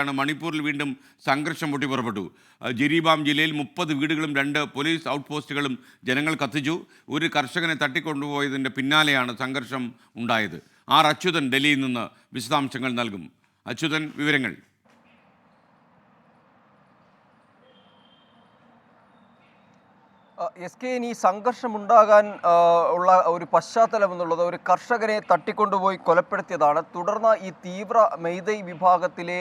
ആണ് മണിപ്പൂരിൽ വീണ്ടും സംഘർഷം പൊട്ടിപ്പുറപ്പെട്ടു പുറപ്പെട്ടു. ജിരിബാം ജില്ലയിൽ മുപ്പത് വീടുകളും രണ്ട് പോലീസ് ഔട്ട് പോസ്റ്റുകളും ജനങ്ങൾ കത്തിച്ചു. ഒരു കർഷകനെ തട്ടിക്കൊണ്ടുപോയതിന്റെ പിന്നാലെയാണ് സംഘർഷം ഉണ്ടായത്. ആർ അച്യുതൻ ഡൽഹിയിൽ നിന്ന് വിശദാംശങ്ങൾ നൽകും. അച്യുതൻ വിവരങ്ങൾ. എസ് കെ ഇനി സംഘർഷമുണ്ടാകാൻ ഉള്ള ഒരു പശ്ചാത്തലം എന്നുള്ളത് ഒരു കർഷകനെ തട്ടിക്കൊണ്ടുപോയി കൊലപ്പെടുത്തിയതാണ്. തുടർന്ന് ഈ തീവ്ര മെയ്തൈ വിഭാഗത്തിലെ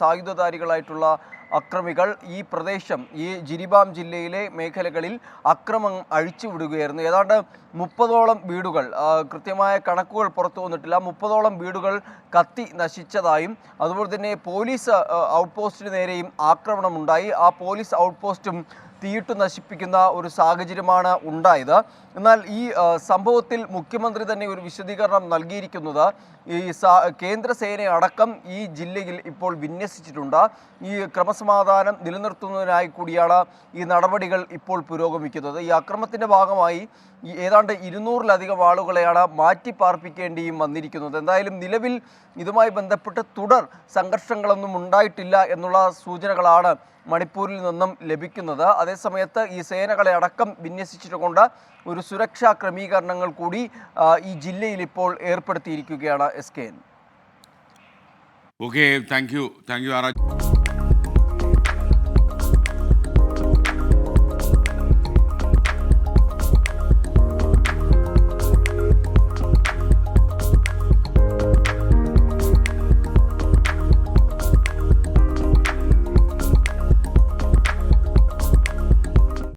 സായുധധാരികളായിട്ടുള്ള അക്രമികൾ ഈ പ്രദേശം ഈ ജിരിബാം ജില്ലയിലെ മേഖലകളിൽ അക്രമം അഴിച്ചുവിടുകയായിരുന്നു ഏതാണ്ട് മുപ്പതോളം വീടുകൾ കൃത്യമായ കണക്കുകൾ പുറത്തു വന്നിട്ടില്ല. മുപ്പതോളം വീടുകൾ കത്തി നശിച്ചതായും അതുപോലെ തന്നെ പോലീസ് ഔട്ട്പോസ്റ്റിന് ഔട്ട് പോസ്റ്റിന് നേരെയും ആക്രമണമുണ്ടായി. ആ പോലീസ് ഔട്ട് പോസ്റ്റും തീയിട്ട് നശിപ്പിക്കുന്ന ഒരു സാഹചര്യമാണ് ഉണ്ടായത്. എന്നാൽ ഈ സംഭവത്തിൽ മുഖ്യമന്ത്രി തന്നെ ഒരു വിശദീകരണം നൽകിയിരിക്കുന്നത് ഈ കേന്ദ്രസേന അടക്കം ഈ ജില്ലയിൽ ഇപ്പോൾ വിന്യസിച്ചിട്ടുണ്ട്. ഈ ക്രമസമാധാനം നിലനിർത്തുന്നതിനായി കൂടിയാണ് ഈ നടപടികൾ ഇപ്പോൾ പുരോഗമിക്കുന്നത്. ഈ അക്രമത്തിന്റെ ഭാഗമായി ഏതാണ്ട് ഇരുന്നൂറിലധികം ആളുകളെയാണ് മാറ്റി പാർപ്പിക്കേണ്ടിയും വന്നിരിക്കുന്നത്. എന്തായാലും നിലവിൽ ഇതുമായി ബന്ധപ്പെട്ട് തുടർ സംഘർഷങ്ങളൊന്നും ഉണ്ടായിട്ടില്ല എന്നുള്ള സൂചനകളാണ് മണിപ്പൂരിൽ നിന്നും ലഭിക്കുന്നത്. അതേസമയത്ത് ഈ സേനകളെ അടക്കം വിന്യസിച്ചിട്ടുകൊണ്ട് ഒരു സുരക്ഷാ ക്രമീകരണങ്ങൾ കൂടി ഈ ജില്ലയിൽ ഇപ്പോൾ ഏർപ്പെടുത്തിയിരിക്കുകയാണ് S K N. Okay thank you thank you R